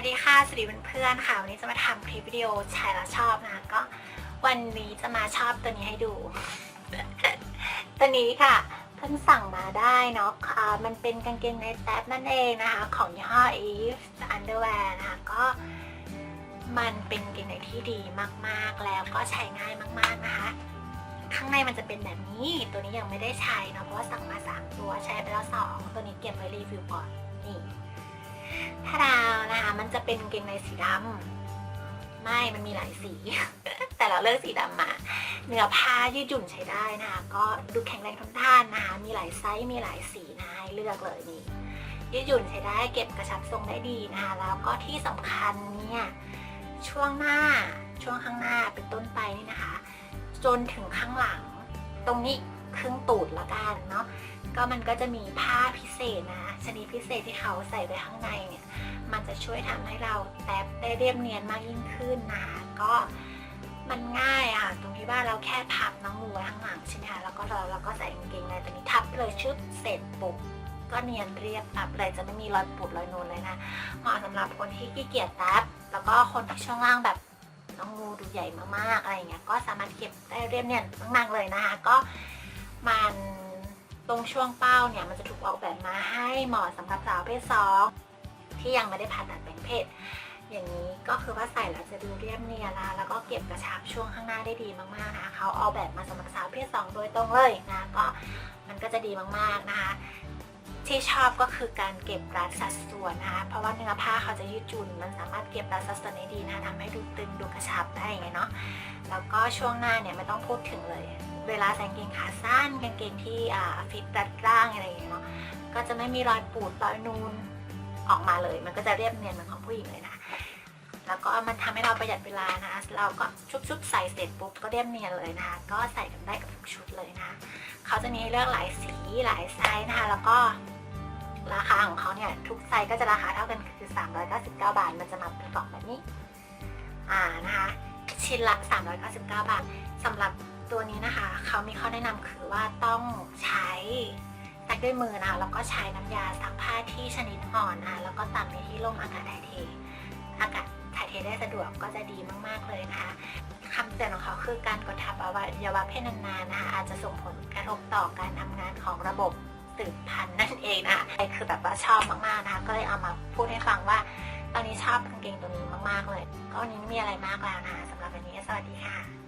วัสดีค่ะ สวัสดีเพื่อนๆค่ะ วันนี้จะมาทำคลิปวิดีโอช้แล้วชอบนะก็วันนี้จะมาชอบตัวนี้ให้ดู ตัวนี้ค่ะเพิ่งสั่งมาได้เนาะอ่ามันเป็นกางเกงในแท็บนั่นเองนะคะ ของยี่ห้อ Eve Underwear นะคะ ก็มันเป็นกางเกงในที่ดีมากๆ แล้วก็ใช้ง่ายมากๆนะคะ ข้างในมันจะเป็นแบบนี้ ตัวนี้ยังไม่ได้ใช้เนาะเพราะว่าสั่งมา 3 ตัวใช้ไปแล้ว 2 ตัวนี้เก็บไว้รีวิวก่อนนี่ ถ้าดาวนะคะ มันจะเป็นเกงในสีดำไม่มันมีหลายสี แต่เราเลือกสีดำมาเนื้อผ้ายืดหยุ่นใช้ได้นะคะ ก็ดูแข็งแรงทนทานนะคะมีหลายไซส์มีหลายสีนะให้เลือกเลยนี่ยืดหยุ่นใช้ได้เก็บกระชับทรงได้ดีนะคะแล้วก็ที่สำคัญเนี่ยช่วงหน้าช่วงข้างหน้าเป็นต้นไปนี่นะคะ จนถึงข้างหลังตรงนี้ ครึ่งตูดละกันเนาะก็มันก็จะมีผ้าพิเศษนะชนิดพิเศษที่เขาใส่ไว้ข้างในเนี่ยมันจะช่วยทำให้เราแตบได้เรียบเนียนมากยิ่งขึ้นนะคะก็มันง่ายอะ่ะตรงที่ว่าเราแค่พับน้องงูไว้ข้างหลังใช่ไหมคะแล้วก็เราเราก็ใส่กางเกงในตัวนี้ทับไปเลยชุดเสร็จปุ๊บก็เนียนเรียบตับเลยจะไม่มีรอยปุดรอยนูนเลยนะเหมาะสำหรับคนที่ขี้เกียจแตบแล้วก็คนที่ช่วงล่างแบบน้องงูดูใหญ่มากๆอะไรอย่างเงี้ยก็สามารถเก็บได้เรียบเนียนมากๆเลยนะคะก็ มันตรงช่วงเป้าเนี่ยมันจะถูกออกแบบมาให้เหมาะสำหรับสาวเพศสองที่ยังไม่ได้ผ่าตัดแปลงเพศ อย่างนี้ก็คือว่าใส่แล้วจะดูเรียบเนียนนะแล้วก็เก็บกระชับช่วงข้างหน้าได้ดีมากๆนะคะเขาเอาแบบมาสำหรับสาวเพศ2โดยตรงเลยนะก็มันก็จะดีมากๆนะคะที่ชอบก็คือการเก็บรัดสัดส่วนนะคะ เพราะว่าเนื้อผ้าเขาจะยืดหยุ่นมันสามารถเก็บรัดสัดส่วนได้ดีนะคะทำให้ดูตึงดูกระชับได้ไงเนาะ แล้วก็ช่วงหน้าเนี่ยไม่ต้องพูดถึงเลย เวลาใส่กางเกงขาสั้นกางเกงที่ฟิตรัดร่างอะไรอย่างเงี้ยเนาะก็จะไม่มีรอยปูดรอยนูนออกมาเลย มันก็จะเรียบเนียนเหมือนของผู้หญิงเลยนะแล้วก็มันทำให้เราประหยัดเวลานะเราก็ชุบๆใส่เสร็จปุ๊บก็เรียบเนียนเลยนะคะก็ใส่กันได้กับทุกชุดเลยนะเขาจะมีเลือกหลายสีหลายไซส์นะคะแล้วก็ราคาของเขาเนี่ยทุกไซส์ก็จะราคาเท่ากันคือ 399 บาท มันจะมาเป็นกล่องแบบนี้ อ่านะคะชิ้นละ 399 บาทสำหรับ ตัวนี้นะคะ เขามีข้อแนะนำคือว่าต้องใช้ซักด้วยมือนะคะแล้วก็ใช้น้ำยาซักผ้าที่ชนิดอ่อนนะคะแล้วก็ตามในที่ร่มอากาศถ่ายเท อากาศถ่ายเทได้สะดวกก็จะดีมากๆเลยนะคะคำเตือนของเขาคือการกดทับอวัยวะเพศนานๆนะคะอาจจะส่งผลกระทบต่อการทำงานของระบบสืบพันธุ์นั่นเองนะคะคือแบบว่าชอบมากๆนะคะก็เลยเอามาพูดให้ฟังว่า ตอนนี้ชอบกางเกงตัวนี้มากๆเลย ก็วันนี้ไม่มีอะไรมากแล้วนะคะสำหรับวันนี้สวัสดีค่ะ